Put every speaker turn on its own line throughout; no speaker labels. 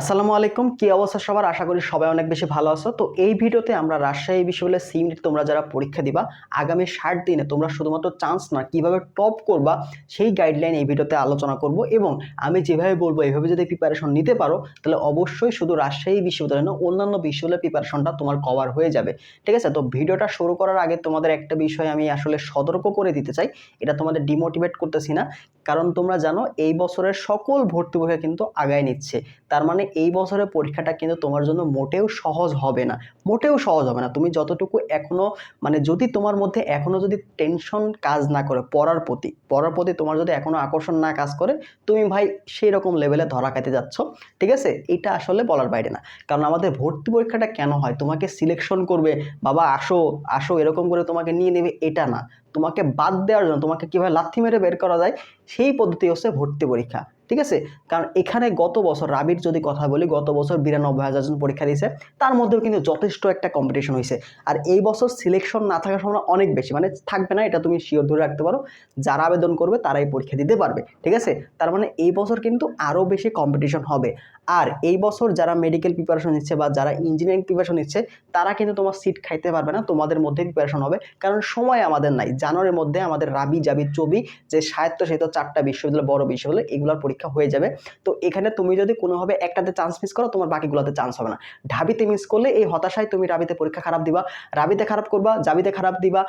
আসসালামু আলাইকুম, কি অবস্থা সবার? আশা করি সবাই অনেক বেশি ভালো আছো। তো এই ভিডিওতে আমরা রাজশাহী বিশ্ববিদ্যালয়ের সি ইউনিট তোমরা যারা পরীক্ষা দিবা, আগামী ষাট দিনে তোমরা শুধুমাত্র চান্স না কীভাবে টপ করবা, সেই গাইডলাইন এই ভিডিওতে আলোচনা করব এবং আমি যেভাবে বলব এইভাবে যদি প্রিপারেশন নিতে পারো, তাহলে অবশ্যই শুধু রাজশাহী বিশ্ববিদ্যালয় না অন্যান্য বিশ্ববিদ্যালয়ের প্রিপারেশনটা তোমার কভার হয়ে যাবে। ঠিক আছে? তো ভিডিওটা শুরু করার আগে তোমাদের একটা বিষয় আমি আসলে সতর্ক করে দিতে চাই। এটা তোমাদের ডিমোটিভেট করতেছি না। কারণ তোমরা জানো, এই বছরের সকল ভর্তি পরীক্ষা কিন্তু আগায় নিচ্ছে। তার মানে এই বছরের পরীক্ষাটা কিন্তু তোমার জন্য মোটেও সহজ হবে না। মোটেও সহজ হবে না। তুমি যতটুকু এখনও মানে যদি তোমার মধ্যে এখনও যদি টেনশন কাজ না করে পড়ার প্রতি পড়ার প্রতি তোমার যদি এখনও আকর্ষণ না কাজ করে, তুমি ভাই সেই রকম লেভেলে ধরা খাইতে যাচ্ছ। ঠিক আছে? এটা আসলে বলার বাইরে না। কারণ আমাদের ভর্তি পরীক্ষাটা কেন হয়? তোমাকে সিলেকশন করবে, বাবা, আসো আসো, এরকম করে তোমাকে নিয়ে নেবে। এটা না। তোমাকে বাদ দেওয়ার জন্য তোমাকে কীভাবে লাথি মেরে বের করা যায়, সেই পদ্ধতি হচ্ছে ভর্তি পরীক্ষা। ঠিক আছে? কারণ এখানে গত বছর রাবির যদি কথা বলি, গত বছর বিরানব্বই হাজার জন পরীক্ষা দিয়েছে, তার মধ্যেও কিন্তু যথেষ্ট একটা কম্পিটিশন হয়েছে। আর এই বছর সিলেকশন না থাকার সম্ভাবনা অনেক বেশি মানে থাকবে না, এটা তুমি শিওর ধরে রাখতে পারো। যারা আবেদন করবে, তারাই পরীক্ষা দিতে পারবে, ঠিক আছে? তার মানে এই বছর কিন্তু আরও বেশি কম্পিটিশন হবে। আর এই বছর যারা মেডিকেল প্রিপারেশন নিচ্ছে বা যারা ইঞ্জিনিয়ারিং প্রিপারেশন নিচ্ছে, তারা কিন্তু তোমার সিট খাইতে পারবে না, তোমাদের মধ্যে প্রিপারেশন হবে। কারণ সময় আমাদের নাই, জানুয়ারির মধ্যে আমাদের রাবি জাবি চবি যে সাহিত্য সেহেতু চারটা বিশ্ববিদ্যালয়, বড় বিশ্ববিদ্যালয়, এগুলোর পরীক্ষা হয়ে যাবে। তো এখানে তুমি যদি কোনোভাবে একটাতে চান্স মিস করো, তোমার বাকিগুলোতে চান্স হবে না। ঢাবিতে মিস করলে এই হতাশায় তুমি রাবিতে পরীক্ষা খারাপ দিবা। রাবিতে খারাপ করবা, জাবিতে খারাপ দিবা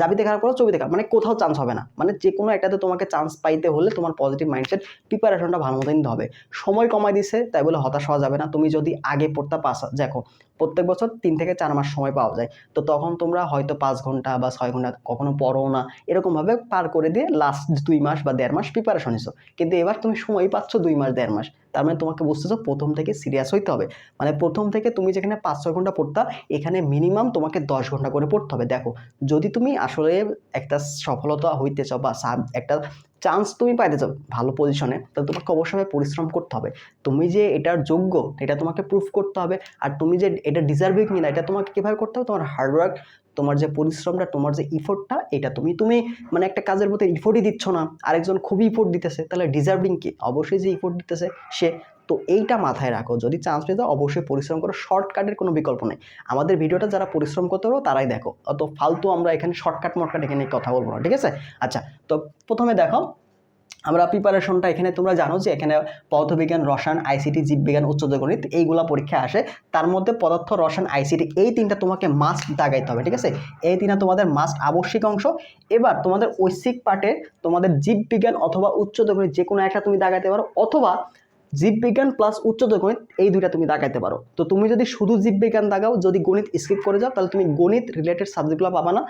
জাবিতে খারাপ করো চবিতে খারাপ। মানে কোথাও চান্স হবে না। মানে যে কোনো একটাতে তোমাকে চান্স পাইতে হলে তোমার পজিটিভ মাইন্ডসেট প্রিপারেশনটা ভালো মতো নিতে হবে। সময় কমাই দিছে, তাই বলে হতাশ হওয়া যাবে না। তুমি যদি আগে পড়তে পাস, দেখো, প্রত্যেক বছর তিন থেকে চার মাস সময় পাওয়া যায়। তো তখন তোমরা হয়তো পাঁচ ঘণ্টা বা ছয় ঘণ্টা কখনো পড়ো না। এরকমভাবে পার করে দিয়ে লাস্ট দুই মাস বা দেড় মাস প্রিপারেশন নিছো। কিন্তু এবার তুমি সময় পাচ্ছ দুই মাস দেড় মাস। তার মানে তোমাকে বুঝতেছো প্রথম থেকে সিরিয়াস হইতে হবে। মানে প্রথম থেকে তুমি যেখানে পাঁচ, ছয় ঘণ্টা পড়তা, এখানে মিনিমাম তোমাকে দশ ঘণ্টা করে পড়তে হবে। দেখো, যদি তুমি আসলে একটা সফলতা হইতে চাও বা একটা চান্স তুমি পাইতে চাও ভালো পজিশনে তাহলে তোমাকে অবশ্যই পরিশ্রম করতে হবে। তুমি যে এটার যোগ্য, এটা তোমাকে প্রুফ করতে হবে। আর তুমি যে এটা ডিজার্ভিং কিনা, এটা তোমাকে কীভাবে করতে হবে? তোমার হার্ডওয়ার্ক তোমার যে পরিশ্রমটা, তোমার যে ইফোর্টটা এটা তুমি তুমি মানে একটা কাজের মধ্যে ইফোর্টই দিচ্ছ না। আরেকজন খুবই ইফোর্ট দিতেছে, তাহলে ডিজার্ভিং কি? অবশ্যই যে ইফোর্ট দিতেছে, সে তো এইটা মাথায় রাখো, যদি চান্স যাও অবশ্যই পরিশ্রম করো। শর্টকাটের কোনো বিকল্প নেই। আমাদের ভিডিওটা যারা পরিশ্রম করতে পারো, তারাই দেখো। অত ফালতু আমরা এখানে শর্টকাট মটকাট এখানে কথা বলব না, ঠিক আছে? আচ্ছা তো প্রথমে দেখো, আমরা প্রিপারেশনটা এখানে তোমরা জানো যে এখানে পদার্থবিজ্ঞান রসায়ন আইসিটি জীববিজ্ঞান উচ্চতর গণিত এইগুলা পরীক্ষা আসে। তার মধ্যে পদার্থ, রসায়ন আইসিটি এই তিনটা তোমাকে মাস্ট দাগাইতে হবে, ঠিক আছে? এই তিনটা তোমাদের মাস্ট আবশ্যিক অংশ। এবার তোমাদের ঐচ্ছিক পার্টে তোমাদের জীববিজ্ঞান অথবা উচ্চতর গণিত যে কোনো একটা তুমি দাগাইতে পারো, অথবা জীববিজ্ঞান প্লাস উচ্চতর গণিত, এই দুইটা তুমি দাগাইতে পারো। তো তুমি যদি শুধু জীববিজ্ঞান দাগাও, যদি গণিত স্কিপ করে যাও, তাহলে তুমি গণিত রিলেটেড সাবজেক্টগুলো পাবা না।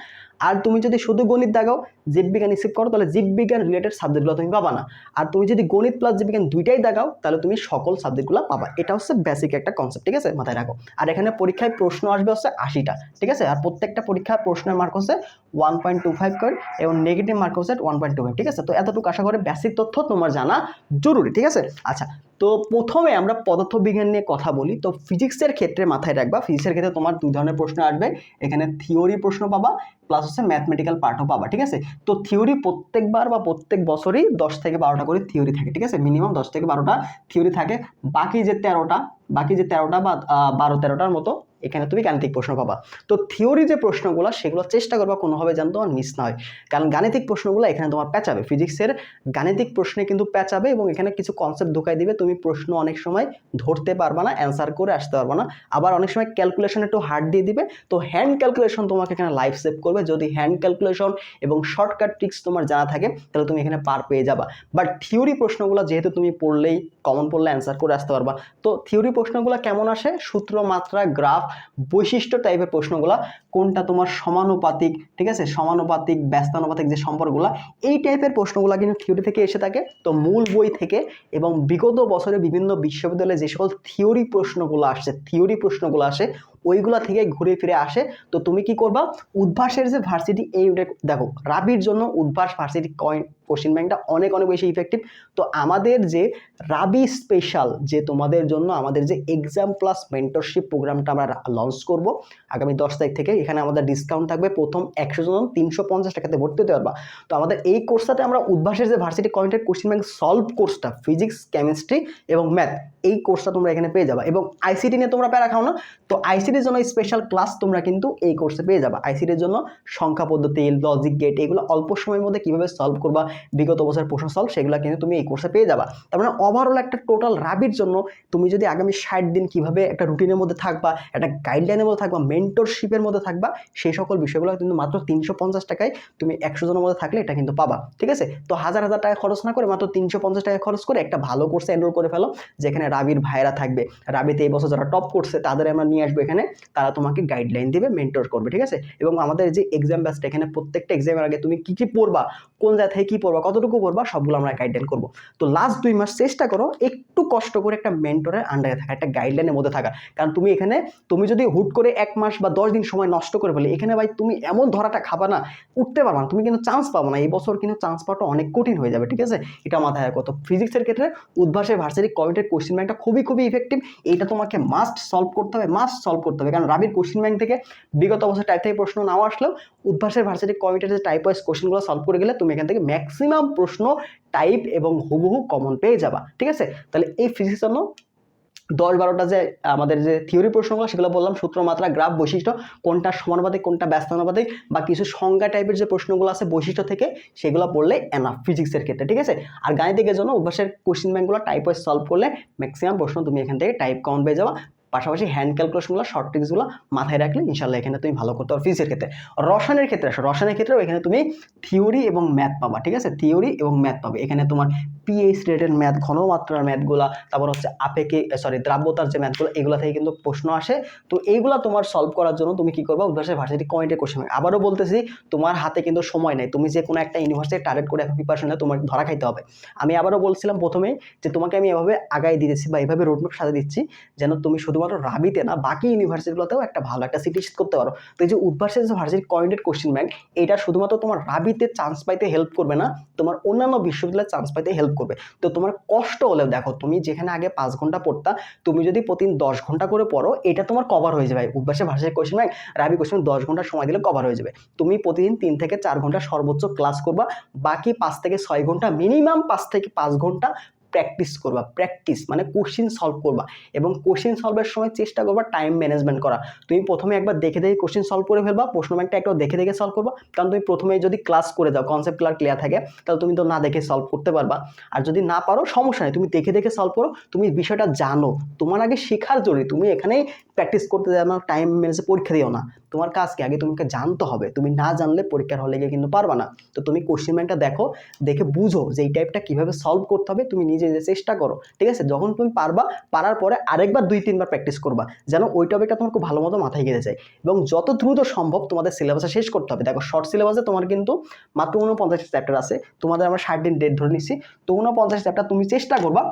আর তুমি যদি শুধু গণিত দাগাও জীববিজ্ঞান স্কিপ করো, তাহলে জীববিজ্ঞান রিলেটেড সাবজেক্টগুলো তুমি পাবা না। আর তুমি যদি গণিত প্লাস জীববিজ্ঞান দুইটাই দাগাও, তাহলে তুমি সকল সাবজেক্টগুলো পাবা। এটা হচ্ছে বেসিক একটা কনসেপ্ট ঠিক আছে? মাথায় রাখো। আর এখানে পরীক্ষায় প্রশ্ন আসবে হচ্ছে আশিটা, ঠিক আছে? আর প্রত্যেকটা পরীক্ষার প্রশ্নের মার্ক হচ্ছে ওয়ান পয়েন্ট টু ফাইভ করে এবং নেগেটিভ মার্ক হচ্ছে ওয়ান পয়েন্ট টু ফাইভ ঠিক আছে? তো এতটুকু আশা করে বেসিক তথ্য তোমার জানা জরুরি, ঠিক আছে? আচ্ছা তো প্রথমে আমরা পদার্থবিজ্ঞান নিয়ে কথা বলি। তো ফিজিক্সের ক্ষেত্রে মাথায় রাখবা, ফিজিক্সের ক্ষেত্রে তোমার দুই ধরনের প্রশ্ন আসবে। এখানে থিওরি প্রশ্ন পাবা, প্লাস হচ্ছে ম্যাথমেটিক্যাল পার্টও পাবা, ঠিক আছে? তো থিওরি প্রত্যেকবার বা প্রত্যেক বছরই দশ থেকে বারোটা করে থিওরি থাকে, ঠিক আছে? মিনিমাম দশ থেকে বারোটা থিওরি থাকে। বাকি যে তেরোটা, বাকি যে তেরোটা বা বারো তেরোটার মতো এখানে তুমি গাণিতিক প্রশ্ন পাবা। তো থিওরি যে প্রশ্নগুলো, সেগুলো চেষ্টা করবা কোনোভাবে যেন তোমার মিস না হয়। কারণ গাণিতিক প্রশ্নগুলো এখানে তোমার প্যাচাবে ফিজিক্সের গাণিতিক প্রশ্নে কিন্তু প্যাচাবে এবং এখানে কিছু কনসেপ্ট ঢুকাই দিবে। তুমি প্রশ্ন অনেক সময় ধরতে পারবা না অ্যান্সার করে আসতে পারবা না। আবার অনেক সময় ক্যালকুলেশন একটু হার্ড দিয়ে দিবে। তো হ্যান্ড ক্যালকুলেশন তোমাকে এখানে লাইফ সেভ করবে। যদি হ্যান্ড ক্যালকুলেশন এবং শর্টকাট ট্রিক্স তোমার জানা থাকে, তাহলে তুমি এখানে পার পেয়ে যাবা। বাট থিওরি প্রশ্নগুলো যেহেতু তুমি পড়লেই কমন পড়লে অ্যান্সার করে আসতে পারবা। তো থিওরি প্রশ্নগুলো কেমন আসে? সূত্র, মাত্রা গ্রাফ বৈশিষ্ট্য টাইপের প্রশ্নগুলো কোনটা তোমার সমানুপাতিক, ঠিক আছে? সমানুপাতিক, ব্যস্তানুপাতিক যে সম্পর্কগুলো, এই টাইপের প্রশ্নগুলো কিন্তু থিওরি থেকে এসে থাকে। তো মূল বই থেকে এবং বিগত বছরে বিভিন্ন বিশ্ববিদ্যালয়ে যে সকল থিওরি প্রশ্নগুলো আসছে থিওরি প্রশ্নগুলো আসে, ওইগুলা থেকে ঘুরে ফিরে আসে। তো তুমি কি করবা? উদ্ভাসের যে ভার্সিটি এই দেখো, রাবির জন্য উদ্ভাস ভার্সিটি কয়েন কোশ্চিন ব্যাংকটা অনেক অনেক বেশি ইফেক্টিভ তো আমাদের যে রাবি স্পেশাল যে তোমাদের জন্য আমাদের যে এক্সাম প্লাস মেন্টরশিপ প্রোগ্রামটা আমরা লঞ্চ করব, আগামী দশ তারিখ থেকে এখানে আমাদের ডিসকাউন্ট থাকবে। প্রথম একশো জন তিনশো পঞ্চাশ টাকাতে ভর্তি হতে পারবা। তো আমাদের এই কোর্সটাতে আমরা উদ্ভাসের যে ভার্সিটি কয়েন্টের কোশ্চিন ব্যাংক সলভ কোর্সটা ফিজিক্স কেমিস্ট্রি এবং ম্যাথ এই কোর্সটা তোমরা এখানে পেয়ে যাবা। এবং আইসিটি নিয়ে তোমরা প্যারা খাও না। তো আইসিটির জন্য স্পেশাল ক্লাস তোমরা কিন্তু এই কোর্সে পেয়ে যাবা। আইসিটির জন্য সংখ্যা পদ্ধতি লজিক গেট এগুলো অল্প সময়ের মধ্যে কীভাবে সলভ করবা, বিগত বছর প্রশ্ন সলভ সেগুলো কিন্তু তুমি এই কোর্সে পেয়ে যাবা। তার মানে ওভারঅল একটা টোটাল রাবির জন্য তুমি যদি আগামী ষাট দিন কীভাবে একটা রুটিনের মধ্যে থাকবা, একটা গাইডলাইনের মধ্যে থাকবা মেন্টরশিপের মধ্যে থাকবা, সেই সকল বিষয়গুলো কিন্তু মাত্র তিনশো পঞ্চাশ টাকায় তুমি একশো জনের মধ্যে থাকলে এটা কিন্তু পাবা, ঠিক আছে? তো হাজার হাজার টাকা খরচ না করে মাত্র তিনশো পঞ্চাশ টাকা খরচ করে একটা ভালো কোর্সে এনরোল করে ফেলো, যেখানে রাবির ভাইরা থাকবে। রাবিতে এই বছর যারা টপ করছে তাদের আমরা নিয়ে আসব এখানে। তারা তোমাকে গাইডলাইন দেবে মেন্টর করবে, ঠিক আছে? এবং আমাদের যে এক্সাম ব্যাচটা এখানে প্রত্যেকটা এক্সামের আগে তুমি কী কী পড়বা, কোন জায়গা থেকে কী পড়বা, কতটুকু পড়বা, সবগুলো আমরা গাইডলাইন করব। তো লাস্ট দুই মাস চেষ্টা করো, একটু কষ্ট করে একটা মেন্টরের আন্ডারে থাকা, একটা গাইডলাইনের মধ্যে থাকা। কারণ তুমি এখানে, তুমি যদি হুট করে এক মাস বা দশ দিন সময় নষ্ট করে ফেলে, এখানে ভাই তুমি এমন ধরাটা খাবা না, উঠতে পারবা না, তুমি কিন্তু চান্স পাবো না। এই বছর কিন্তু চান্স পাওয়াটা অনেক কঠিন হয়ে যাবে, ঠিক আছে? এটা মাথায় রাখো। তো ফিজিক্সের ক্ষেত্রে উদ্ভাসের ভার্সিটি কয়েন্টের কোশ্চেন ব্যাংকটা খুবই খুবই ইফেক্টিভ এটা তোমাকে মাস্ট সলভ করতে হবে মাস্ট সলভ করতে হবে। কারণ রাবির কোশ্চেন ব্যাংক থেকে বিগত বছর টাইপ থেকে প্রশ্ন নাও আসলেও উদ্ভাসের ভার্সিটি কয়েন্টের যে টাইপ ওয়াইজ কোশ্চেনগুলো সলভ করে গেলে তুমি এখান থেকে ম্যাক্সিমাম প্রশ্ন টাইপ এবং হুবহু কমন পেয়ে যাবা, ঠিক আছে? তাহলে এই ফিজিক্স জন্য দশ বারোটা যে আমাদের যে থিওরি প্রশ্নগুলো সেগুলো বললাম, সূত্র, মাত্রা গ্রাফ বৈশিষ্ট্য, কোনটা সমানুপাতিক, কোনটা ব্যস্তানুপাতিক, বা কিছু সংজ্ঞা টাইপের যে প্রশ্নগুলো আছে, বৈশিষ্ট্য থেকে, সেগুলো পড়লে এনাফ ফিজিক্সের ক্ষেত্রে, ঠিক আছে? আর গাণিতিকের জন্য অভ্যাসের কোশ্চিন ব্যাংকগুলো টাইপ ওয়াইজ সলভ করলে ম্যাক্সিমাম প্রশ্ন তুমি এখান থেকে টাইপ কমন পেয়ে যাবা। পাশাপাশি হ্যান্ড ক্যালকুলেশনগুলো শর্ট ট্রিক্সগুলো মাথায় রাখলে ইনশাল্লাহ এখানে তুমি ভালো করতে পারো ফিজিক্সের ক্ষেত্রে। রসায়নের ক্ষেত্রে আসো, রসায়নের ক্ষেত্রেও এখানে তুমি থিওরি এবং ম্যাথ পাবা, ঠিক আছে? থিওরি এবং ম্যাথ পাবে। এখানে তোমার পিএইচ রেটের ম্যাথ ঘনমাত্রার ম্যাথগুলো তারপর হচ্ছে আপেকে সরি দ্রাব্যতার যে ম্যাথগুলো এগুলো থেকে কিন্তু প্রশ্ন আসে। তো এইগুলো তোমার সলভ করার জন্য তুমি কি করবা? উদ্ভাসের ভার্সিটি কয়েন্টের কোশ্চেন আবারও বলতেছি, তোমার হাতে কিন্তু সময় নেই। তুমি যে কোনো একটা ইউনিভার্সিটি টার্গেট করে এখন প্রিপারেশন তোমার ধরা খাইতে হবে। আমি আবারও বলছিলাম প্রথমেই যে তোমাকে আমি এভাবে আগাই দিতেছি বা এভাবে রোডম্যাপ সাজা দিচ্ছি, যেন তুমি শুধুমাত্র রাবিতে না, বাকি ইউনিভার্সিটিগুলোতেও একটা ভালো একটা সিটি করতে পারো। তো এই যে উদ্ভাসের যে ভার্সিটি কয়েন্টেড কোশ্চেন ব্যাংক এটা শুধুমাত্র তোমার রাবিতে চান্স পাইতে হেল্প করবে না, তোমার অন্যান্য বিশ্ববিদ্যালয়ে চান্স পাইতে হেল্প করবে। তো তোমার কষ্ট হলেও দেখো, তুমি যেখানে আগে পাঁচ ঘণ্টা পড়তা, তুমি যদি প্রতিদিন দশ ঘণ্টা করে পড়ো, এটা তোমার কভার হয়ে যাবে। উদ্ভাসের varsity question bank Rabi question দশ ঘণ্টা সময় দিলে কভার হয়ে যাবে। তুমি প্রতিদিন তিন থেকে চার ঘণ্টা সর্বোচ্চ ক্লাস করবা, বাকি পাঁচ থেকে ছয় ঘণ্টা মিনিমাম পাঁচ থেকে পাঁচ ঘণ্টা প্র্যাকটিস করবা প্র্যাকটিস মানে কোশ্চিন সলভ করবা এবং কোশ্চিন সলভের সময় চেষ্টা করবা টাইম ম্যানেজমেন্ট করা তুমি প্রথমে একবার দেখে দেখে কোশ্চিন সলভ করে ফেলবা, প্রশ্ন ব্যাংকটা একটু দেখে দেখে সলভ করবা। কারণ তুমি প্রথমে যদি ক্লাস করে যাও কনসেপ্ট ক্লিয়ার ক্লিয়ার থাকে, তাহলে তুমি তো না দেখে সলভ করতে পারবা। আর যদি না পারো, সমস্যা নেই, তুমি দেখে দেখে সলভ করো, তুমি বিষয়টা জানো। তোমার আগে শেখার জরুরি তুমি এখানেই প্র্যাকটিস করতে জানো টাইম ম্যানেজে পরীক্ষা দিও না। তোমার কাজকে আগে তোমাকে জানতে হবে। তুমি না জানলে পরীক্ষার হলে গিয়ে কিন্তু পারবা না। তো তুমি কোশ্চেন ব্যাংকটা দেখো, দেখে বুঝো যে এই টাইপটা কীভাবে সলভ করতে হবে। তুমি নিজে নিজে চেষ্টা করো, ঠিক আছে? যখন তুমি পারবা, পারার পরে আরেকবার দুই, তিনবার প্র্যাকটিস করবা, যেন ওই টপিকটা তোমার খুব ভালো মতো মাথায় গেতে যায়। এবং যত দ্রুত সম্ভব তোমাদের সিলেবাসে শেষ করতে হবে। দেখো শর্ট সিলেবাসে তোমার কিন্তু মাত্র ঊনপঞ্চাশটা চ্যাপ্টার আছে। তোমাদের আমরা ষাট দিন ডেট ধরে নিচ্ছি। তো ঊনপঞ্চাশ চ্যাপ্টার তুমি চেষ্টা করবা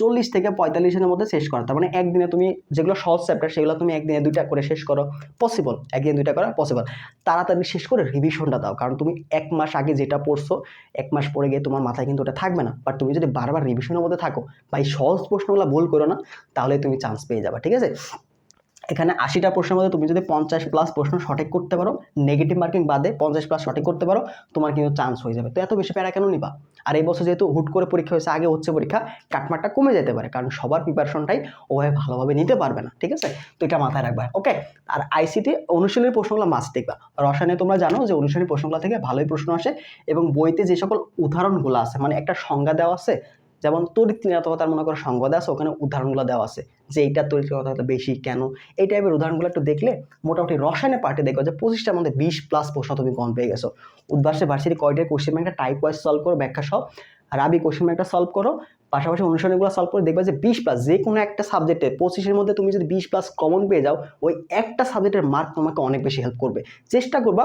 চল্লিশ থেকে পঁয়তাল্লিশ দিনের মধ্যে শেষ করা। তার মানে একদিনে তুমি যেগুলো সহজ চ্যাপ্টার সেগুলো তুমি একদিনে দুইটা করে শেষ করো পসিবল একদিনে দুইটা করা পসিবল তাড়াতাড়ি শেষ করে রিভিশনটা দাও। কারণ তুমি এক মাস আগে যেটা পড়ছো, এক মাস পরে গিয়ে তোমার মাথায় কিন্তু ওটা থাকবে না। বাট তুমি যদি বারবার রিভিশনের মধ্যে থাকো বা এই সহজ প্রশ্নগুলো ভুল করো না, তাহলে তুমি চান্স পেয়ে যাবে, ঠিক আছে? এখানে আশিটা প্রশ্নের মধ্যে তুমি যদি পঞ্চাশ প্লাস প্রশ্ন সঠিক করতে পারো নেগেটিভ মার্কিং বাদে পঞ্চাশ প্লাস সঠিক করতে পারো, তোমার কিন্তু চান্স হয়ে যাবে। তো এত বেশি প্যারা কেন নিবা? আর এই বছর যেহেতু হুট করে পরীক্ষা হয়েছে, আগে হচ্ছে পরীক্ষা, কাটমারটা কমে যেতে পারে, কারণ সবার প্রিপারেশনটাই ওভাবে ভালোভাবে নিতে পারবে না, ঠিক আছে? তো এটা মাথায় রাখবা ওকে আর আইসিটি অনুশীলনের প্রশ্নগুলো মাস্ট দেখবা। রসায়নে তোমরা জানো যে অনুশীলনী প্রশ্নগুলো থেকে ভালোই প্রশ্ন আসে এবং বইতে যে সকল উদাহরণগুলো আছে মানে একটা সংজ্ঞা দেওয়া আছে যেমন তড়িৎ নিরাপত্তার মনে করো সংবাদ আছে, ওখানে উদাহরণগুলো দেওয়া আছে যে এইটা তড়িৎ নিরাপত্তা বেশি কেন? এই টাইপের উদাহরণগুলো একটু দেখলে মোটামুটি রসায়নের পার্টি দেখো যে পঁচিশটার মধ্যে বিশ প্লাস প্রশ্ন তুমি কম পেয়ে গেছো। উদ্ভাসে ভার্সিটি কয়টার কোশ্চেন ব্যাংকটা টাইপ ওয়াইজ সলভ করো, ব্যাখ্যা সব রাবি কোশ্চেন ব্যাংকটা সলভ করো, পাশাপাশি অনুসরণগুলো সলভ করে দেখবে যে বিশ প্লাস যে কোনো একটা সাবজেক্টে পঁচিশের মধ্যে তুমি যদি বিশ প্লাস কমন পেয়ে যাও, ওই একটা সাবজেক্টের মার্ক তোমাকে অনেক বেশি হেল্প করবে। চেষ্টা করবা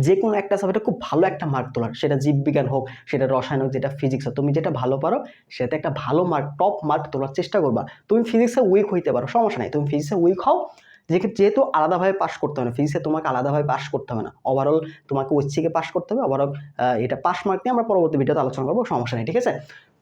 যে কোনো একটা সাবজেক্টে খুব ভালো একটা মার্ক তোলার, সেটা জীববিজ্ঞান হোক, সেটা রসায়ন হোক, যেটা ফিজিক্স হোক, তুমি যেটা ভালো পারো, সেটাতে একটা ভালো মার্ক টপ মার্ক তোলার চেষ্টা করবা। তুমি ফিজিক্সে উইক হইতে পারো, সমস্যা নাই। তুমি ফিজিক্সে উইক হও যেহেতু আলাদাভাবে পাস করতে হবে না ফিজিক্সে তোমাকে আলাদাভাবে পাস করতে হবে না। ওভারঅল তোমাকে ঐচ্ছিকে পাস করতে হবে ওভারঅল এটা পাস মার্ক নিয়ে আমরা পরবর্তী ভিডিওতে আলোচনা করব, সমস্যা নেই, ঠিক আছে?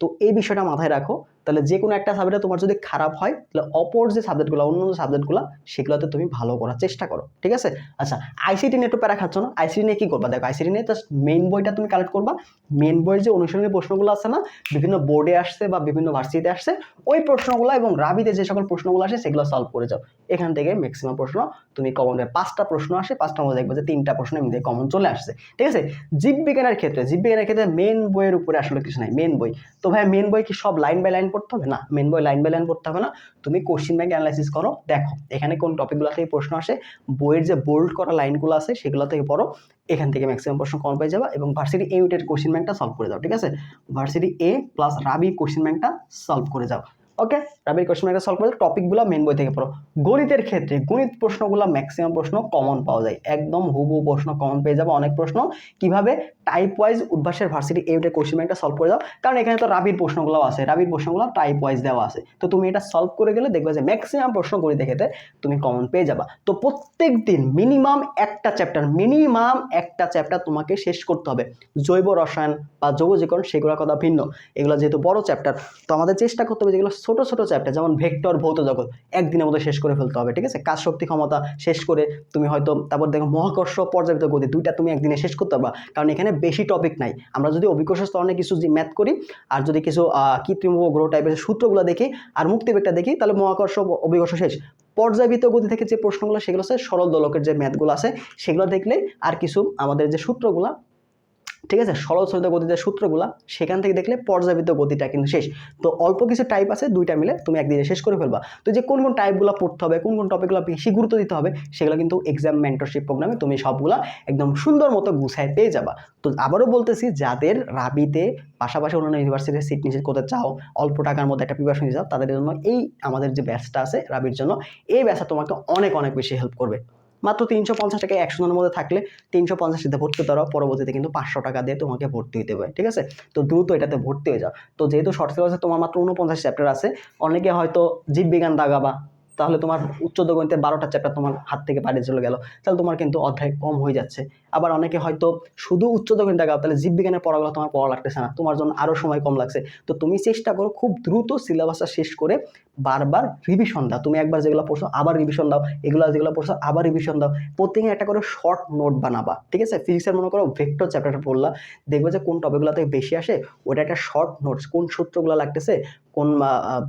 তো এই বিষয়টা মাথায় রাখো, তাহলে যে কোনো একটা সাবজেক্টে তোমার যদি খারাপ হয়, তাহলে অপর যে সাবজেক্টগুলো অন্য সাবজেক্টগুলো সেগুলোতে তুমি ভালো করার চেষ্টা করো, ঠিক আছে? আচ্ছা আইসিটি নিয়ে একটু প্যারা খাচ্ছ না? আইসিটি নিয়ে কী করবা? দেখো আইসিটি নিয়ে জাস্ট মেন বইটা তুমি কালেক্ট করবা। মেন বইয়ের যে অনুশীলনী প্রশ্নগুলো আছে না, বিভিন্ন বোর্ডে আসছে বা বিভিন্ন ভার্সিটিতে আসছে, ওই প্রশ্নগুলো এবং রাবিতে যে সকল প্রশ্নগুলো আসে, সেগুলো সলভ করে যাও। এখান থেকে ম্যাক্সিমাম প্রশ্ন, তুমি কমন পাঁচটা প্রশ্ন আসে, পাঁচটার মধ্যে দেখবে যে তিনটা প্রশ্ন এমনি কমন চলে আসছে। ঠিক আছে? জীববিজ্ঞানের ক্ষেত্রে জীববিজ্ঞানের ক্ষেত্রে মেন বইয়ের উপরে আসলে কিছু নাই মেন বই। তো ভাই মেন বই কি সব লাইন বাই লাইন পড়তে হবে? না মেন বই লাইন বাই লাইন পড়তে হবে না। তুমি কোশ্চিন ব্যাংক অ্যানালাইসিস করো, দেখো এখানে কোন টপিকগুলো থেকে প্রশ্ন আসে, বইয়ের যে বোল্ড করা লাইনগুলো আছে সেগুলো থেকে পড়ো, এখান থেকে ম্যাক্সিমাম প্রশ্ন কম পেয়ে যাবে এবং ভার্সিটি এ ইউটের কোশ্চিন ব্যাংকটা সলভ করে দাও, ঠিক আছে? Varsity A plus Rabi question ব্যাংকটা সলভ করে যাও। ওকে রাবির কোশ্চেন ব্যাংকটা সলভ করে টপিকগুলো মেন বই থেকে পড়ো। গণিতের ক্ষেত্রে গণিত প্রশ্নগুলো ম্যাক্সিমাম প্রশ্ন কমন পাওয়া যায়। একদম হুবহু প্রশ্ন কমন পেয়ে যাবে অনেক প্রশ্ন। কীভাবে? টাইপ ওয়াইজ উদ্ভাসের ভার্সিটি এইটা কোশ্চেন একটা সলভ করে দাও। কারণ এখানে তো রাবির প্রশ্নগুলো আছে। রাবির প্রশ্নগুলো টাইপ ওয়াইজ দেওয়া আছে। তো তুমি এটা সলভ করে গেলে দেখবে যে ম্যাক্সিমাম প্রশ্ন গণিতের ক্ষেত্রে তুমি কমন পেয়ে যাবা। তো প্রত্যেক দিন মিনিমাম একটা চ্যাপ্টার মিনিমাম একটা চ্যাপ্টার তোমাকে শেষ করতে হবে। জৈব রসায়ন বা যৌগজীকরণ সেগুলোর কথা ভিন্ন। এগুলো যেহেতু বড় চ্যাপ্টার তো আমাদের চেষ্টা করতে হবে যেগুলো ছোট ছোট চ্যাপ্টার যেমন ভেক্টর ভৌত জগৎ, একদিনের মধ্যে শেষ করে ফেলতে হবে, ঠিক আছে? কাজ শক্তি ক্ষমতা শেষ করে তুমি হয়তো, তারপর দেখো মহাকর্ষ পর্যাপ্ত গতি, দুইটা তুমি একদিনে শেষ করতে পারবা, কারণ এখানে বেশি টপিক নাই। আমরা যদি অভিকর্ষ স্তরণে কিছু ম্যাথ করি, আর যদি কিছু কৃত্রিম গ্রহ টাইপের সূত্রগুলো দেখি, আর মুক্তিবেগটা দেখি, তাহলে মহাকর্ষ অভিকর্ষ শেষ। পর্যাবৃত্ত গতি থেকে যে প্রশ্নগুলো, সেগুলো আছে সরল দোলকের যে ম্যাথগুলো আছে, সেগুলো দেখলে আর কিছু আমাদের যে সূত্রগুলো ঠিক আছে? সরল সরিত গতির যে সূত্রগুলো, সেখান থেকে দেখলে পর্যাবৃত্ত গতিটা কিন্তু শেষ। তো অল্প কিছু টাইপ আছে, দুইটা মিলে তুমি একদিনে শেষ করে ফেলবা। তো যে কোন কোন টাইপগুলো পড়তে হবে, কোন কোন টপিকগুলো বেশি গুরুত্ব দিতে হবে, সেগুলো কিন্তু এক্সাম মেন্টরশিপ প্রোগ্রামে তুমি সবগুলা একদম সুন্দর মতো গুছায় পেয়ে যাবা। তো আবারও বলতেছি, যাদের রাবিতে পাশাপাশি অন্যান্য ইউনিভার্সিটির সিট নিশ্চিত করতে চাও, অল্প টাকার মধ্যে একটা প্রিপারেশন নিতে চাও তাদের জন্য এই আমাদের যে ব্যাচটা আছে রাবির জন্য, এই ব্যাচটা তোমাকে অনেক অনেক বেশি হেল্প করবে। মাত্র তিনশো পঞ্চাশ টাকা একশো জনের মধ্যে থাকলে তিনশো পঞ্চাশ টাকা ভর্তি হতে পারো। পরবর্তীতে কিন্তু পাঁচশো টাকা দিয়ে তোমাকে ভর্তি হতে হবে, ঠিক আছে? তো দ্রুত এটাতে ভর্তি হয়ে যাও। তো যেহেতু শর্ট সিলেবাসে তোমার মাত্র উনপঞ্চাশ চ্যাপ্টার আছে, অনেকে হয়তো জীববিজ্ঞান দাগাবা তাহলে তোমার উচ্চ গণিতের বারোটা চ্যাপ্টার তোমার হাত থেকে পাড়িয়ে চলে গেল। তাহলে তোমার কিন্তু অধ্যায় কম হয়ে যাচ্ছে। আবার অনেকে হয়তো শুধু উচ্চ গণিত দেখাও, তাহলে জীববিজ্ঞানের পড়াগুলো তোমার পড়া লাগতেছে না, তোমার জন্য আরও সময় কম লাগছে। তো তুমি চেষ্টা করো খুব দ্রুত সিলেবাসটা শেষ করে বারবার রিভিশন দাও। তুমি একবার যেগুলো পড়ছো আবার রিভিশন দাও, এগুলো যেগুলো পড়ছো আবার রিভিশন দাও। প্রত্যেকে একটা করে শর্ট নোট বানাবা, ঠিক আছে? ফিজিক্সের মনে করো ভেক্টর চ্যাপ্টারটা পড়লা, দেখবে যে কোন টপিকগুলো থেকে বেশি আসে ওটা একটা শর্ট নোটস কোন সূত্রগুলো লাগতেছে, কোন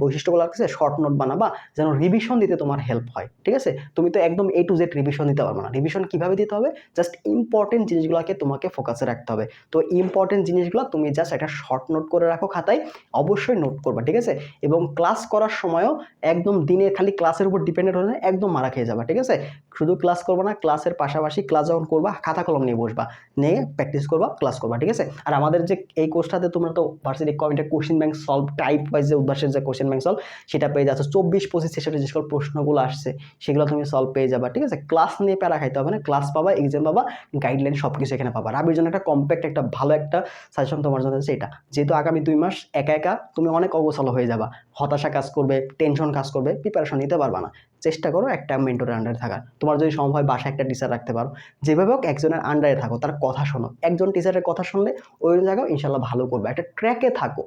বৈশিষ্ট্যগুলো লাগতেছে শর্ট নোট বানাবা, যেন রিভিশন দিতে তোমার হেল্প হয়, ঠিক আছে? তুমি তো একদম এ টু জেড রিভিশন দিতে পারবে না। রিভিশন কীভাবে দিতে হবে? জাস্ট ইম্পর্টেন্ট জিনিসগুলোকে তোমাকে ফোকাসে রাখতে হবে। তো ইম্পর্টেন্ট জিনিসগুলো তুমি জাস্ট একটা শর্ট নোট করে রাখো খাতায়, অবশ্যই নোট করবা, ঠিক আছে? এবং ক্লাস করার সময়ও একদম দিনে খালি ক্লাসের উপর ডিপেন্ডেন্ট হলে একদম মারা খেয়ে যাবা, ঠিক আছে? শুধু ক্লাস করবা না ক্লাসের পাশাপাশি ক্লাস যখন করবা, খাতা কলম নিয়ে বসবা। নিয়ে প্র্যাকটিস করবা ক্লাস করবা, ঠিক আছে? আর আমাদের যে এই কোর্সটাতে তোমরা তো ভার্সিটি কমিটির question bank solve type wise যে উদ্ভাসের যে কোশ্চেন ব্যাংক সলভ সেটা পেয়ে যাচ্ছে। চব্বিশ পঁচিশ ছেষট্টি যে সকল প্রশ্নগুলো আসছে, সেগুলো তুমি সলভ পেয়ে যাবা, ঠিক আছে? ক্লাস নিয়ে প্যারা খাইতে হবে না ক্লাস পাবা এক্সাম পাবা গাইডলাইন সব কিছু এখানে পাবা। রাবির জন্য একটা কম্প্যাক্ট একটা ভালো একটা সাজেশন তোমার জন্য আছে এটা। যেহেতু আগামী দুই মাস একা একা তুমি অনেক অবসল হয়ে যাবা। হতাশা কাজ করবে টেনশন কাজ করবে প্রিপারেশন নিতে পারবা না। চেষ্টা করো একটা মেন্টরের আন্ডারে থাকার। তোমার যদি সম্ভব হয় বাসায় একটা টিচার রাখতে পারো। যেভাবে হোক একজনের আন্ডারে থাকো, তার কথা শোনো। একজন টিচারের কথা শুনলে ওই জায়গায় ইনশাল্লাহ ভালো করবে। একটা ট্র্যাকে থাকো।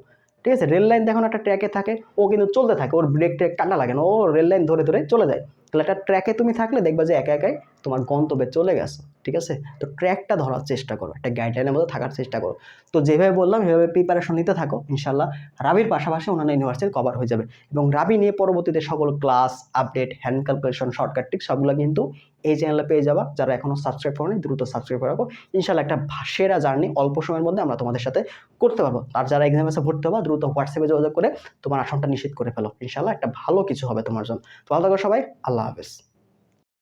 ঠিক আছে? রেল লাইন দেখুন একটা ট্র্যাকে থাকে, ও কিন্তু চলতে থাকে। ওর ব্রেক ট্রেক কাটা লাগে না। ও রেল লাইন ধরে ধরে চলে যায়। তাহলে একটা ট্র্যাকে তুমি থাকলে দেখবা যে একা একাই তোমার গন্তব্যে চলে গেছো, ঠিক আছে? তো ট্র্যাকটা ধরার চেষ্টা করো, একটা গাইডলাইনের মধ্যে থাকার চেষ্টা করো। তো যেভাবে বললাম সেভাবে প্রিপারেশন নিতে থাকো ইনশাল্লাহ রাবির পাশাপাশি অন্যান্য ইউনিভার্সিটি কভার হয়ে যাবে। এবং রাবি নিয়ে পরবর্তীতে সকল class update hand calculation shortcut trick সবগুলো কিন্তু এই চ্যানেলে পেয়ে যাবা। যারা এখনও সাবস্ক্রাইব করেনি, দ্রুত সাবস্ক্রাইব করে রাখো। ইনশাল্লাহ একটা সেরা জার্নি অল্প সময়ের মধ্যে আমরা তোমাদের সাথে করতে পারব। আর যারা এক্সামে ভর্তি হবা, দ্রুত হোয়াটসঅ্যাপে যোগাযোগ করে তোমার আসনটা নিশ্চিত করে ফেলো। ইনশাল্লাহ একটা ভালো কিছু হবে তোমার জন্য। তো ভালো থাকো সবাই, আল্লাহ হাফেজ।